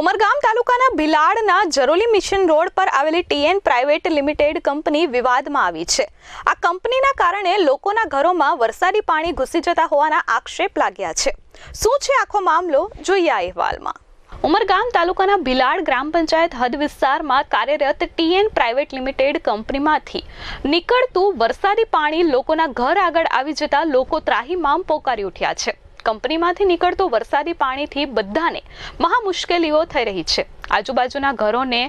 ઉમરગામ તાલુકાના ભિલાડના જરોલી mission road પર આવેલી ટીએન પ્રાઇવેટ લિમિટેડ કંપની વિવાદમાં આવી છે. આ કંપનીના કારણે લોકોના ઘરોમાં વરસાદી પાણી ઘૂસી જતા હોવાના આક્ષેપ લાગ્યા છે. શું છે આખો મામલો? જોઈએ આ અહેવાલમાં. ઉમરગામ તાલુકાના ભિલાડ ગ્રામ પંચાયત હદ વિસ્તારમાં કાર્યરત ટીએન પ્રાઇવેટ લિમિટેડ કંપનીમાંથી નીકળતું વરસાદી પાણી લોકોના ઘર આગળ આવી જતા લોકો ત્રાહીમામ પોકારી ઉઠ્યા છે. કંપનીમાંથી નીકળતું વરસાદી પાણીથી બધાને મહા મુશ્કેલીઓ થઈ રહી છે. આજુબાજુના ઘરોને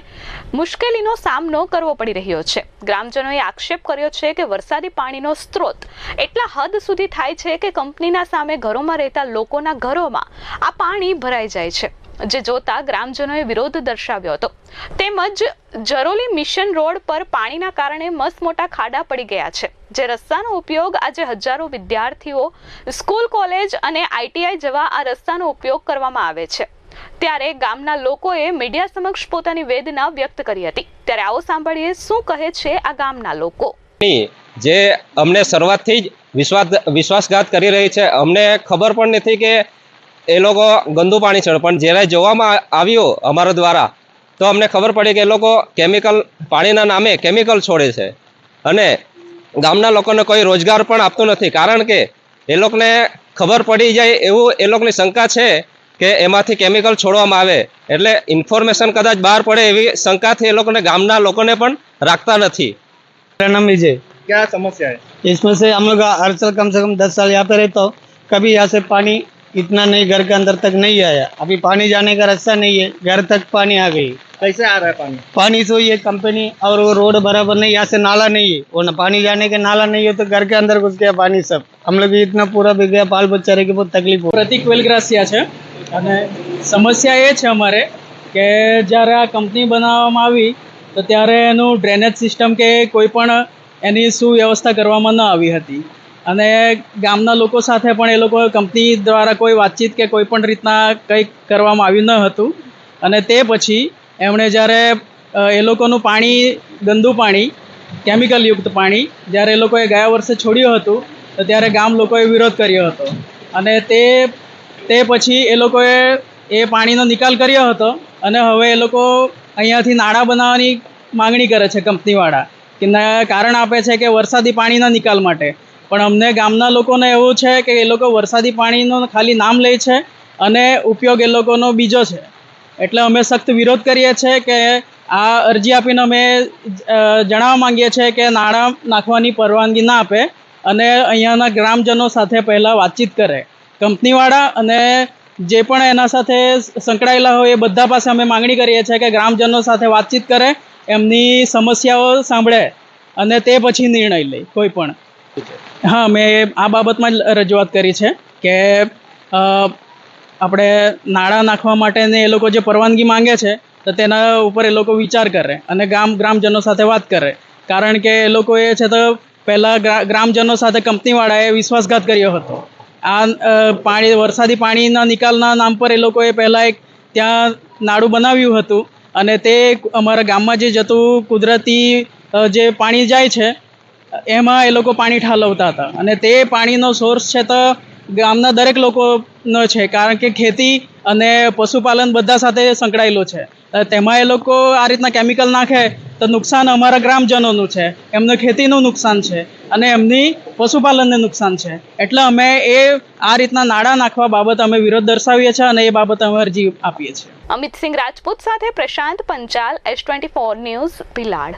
મુશ્કેલીનો સામનો કરવો પડી રહ્યો છે. ગ્રામજનોએ આક્ષેપ કર્યો છે કે વરસાદી પાણીનો સ્ત્રોત એટલા હદ સુધી થાય છે કે કંપનીના સામે ઘરોમાં રહેતા લોકોના ઘરોમાં આ પાણી ભરાઈ જાય છે. જે જોતા ગ્રામજનોએ વિરોધ દર્શાવ્યો હતો. તેમજ જરોલી મિશન રોડ પર પાણીના કારણે મસ્ત મોટા ખાડા પડી ગયા છે, જે રસ્તાનો ઉપયોગ આજે હજારો વિદ્યાર્થીઓ, સ્કૂલ, કોલેજ અને આઈટીઆઈ જવા આ રસ્તાનો ઉપયોગ કરવામાં આવે છે. ત્યારે ગામના લોકોએ મીડિયા સમક્ષ પોતાની વેદના વ્યક્ત કરી હતી. ત્યારે આવો સાંભળીએ શું કહે છે આ ગામના લોકો. જે અમને શરૂઆતથી જ વિશ્વાસ વિશ્વાસઘાત કરી રહી છે, અમને ખબર પણ નથી કે એ લોકો ગંદુ પાણી છોડે પણ જ્યારે જોવામાં આવ્યું અમારા દ્વારા તો અમને ખબર પડી કે એ લોકો કેમિકલ પાણીના નામે કેમિકલ છોડે છે અને ગામના લોકોને કોઈ રોજગાર પણ આપતું નથી કારણ કે એ લોકોને ખબર પડી જાય એવું એ લોકોની શંકા છે કે એમાંથી કેમિકલ છોડવામાં આવે એટલે ઇન્ફોર્મેશન કદાચ બહાર પડે એવી શંકાથી એ લોકોને ગામના લોકોને પણ રાખતા નથી मेरा नाम विजय क्या समस्या है इसमें से हम लोग हर साल कम से कम दस साल यहाँ पे रहता हूँ कभी यहाँ से पानी इतना नहीं घर के अंदर तक नहीं आया अभी पानी जाने का रास्ता नहीं है घर तक पानी आ गई कैसे आ रहा है पानी पानी तो ये कंपनी और वो रोड बराबर नहीं यहाँ से नाला नहीं है वो न पानी जाने के नाला नहीं है तो घर के अंदर घुस गया पानी सब हम लोग इतना पूरा बिक गया बाल बच्चा रह के बहुत तकलीफ हो પ્રતિક વેલગ્રાસિયા છે અને સમસ્યા એ છે અમારે કે જ્યારે આ કંપની બનાવવામાં આવી તો ત્યારે એનું ડ્રેનેજ સિસ્ટમ કે કોઈ પણ એની સુવ્યવસ્થા કરવામાં ન આવી હતી અને ગામના લોકો સાથે પણ એ લોકો કંપની દ્વારા કોઈ વાતચીત કે કોઈ પણ રીતના કંઈક કરવામાં આવ્યું ન હતું. અને તે પછી એમણે જ્યારે એ લોકોનું પાણી, ગંદુ પાણી કેમિકલયુક્ત પાણી, જ્યારે એ લોકોએ ગયા વર્ષે છોડ્યું હતું, તો ત્યારે ગામ લોકોએ વિરોધ કર્યો હતો. અને તે તે પછી એ લોકોએ એ પાણીનો નિકાલ કર્યો હતો અને હવે એ લોકો અહીંયાથી નાણાં બનાવવાની માંગણી કરે છે કંપનીવાળા, કે કારણ આપે છે કે વરસાદી પાણીના નિકાલ માટે. પણ અમને ગામના લોકોને એવું છે કે એ લોકો વરસાદી પાણીનું ખાલી નામ લે છે અને ઉપયોગ એ લોકોનો બીજો છે. એટલે અમે સખ્ત વિરોધ કરીએ છીએ કે આ અરજી આપીને અમે જણાવવા માંગીએ છીએ કે નાણાં નાખવાની પરવાનગી ના આપે અને અહીંયાના ગ્રામજનો સાથે પહેલાં વાતચીત કરે. કંપનીવાળા અને જે પણ એના સાથે સંકળાયેલા હોય એ બધા પાસે અમે માંગણી કરીએ છીએ કે ગ્રામજનો સાથે વાતચીત કરે, એમની સમસ્યાઓ સાંભળે અને તે પછી નિર્ણય લે કોઈ પણ. હા, મેં આ બાબતમાં જ રજૂઆત કરી છે કે આપણે નાણાં નાખવા માટેને એ લોકો જે પરવાનગી માંગે છે, તો તેના ઉપર એ લોકો વિચાર કરે અને ગામ ગ્રામજનો સાથે વાત કરે. કારણ કે એ લોકો એ છે તો પહેલાં ગ્રા- ગ્રામજનો સાથે કંપનીવાળાએ વિશ્વાસઘાત કર્યો હતો. આ પાણી વરસાદી પાણીના નિકાલના નામ પર એ લોકોએ પહેલાં એક ત્યાં નાડું બનાવ્યું હતું અને તે અમારા ગામમાં જે જતું કુદરતી જે પાણી જાય છે એમાં એ લોકો પાણી ઠાલવતા હતા. અને તે પાણીનો સોર્સ છે તો ગામના દરેક લોકોનો છે, કારણ કે ખેતી અને પશુપાલન બધા સાથે સંકળાયેલું છે. તેમાં એ લોકો આ રીતના કેમિકલ નાખે તો નુકસાન અમારા ગ્રામજનોનું છે. એમને ખેતીનું નુકસાન છે અને એમની પશુપાલનને નુકસાન છે. એટલે અમે એ આ રીતના નાણાં નાખવા બાબત અમે વિરોધ દર્શાવીએ છીએ અને એ બાબત અમે અરજી આપીએ છીએ. અમિત સિંહ રાજપૂત સાથે Prashant Panchal S twenty four news Bhilad.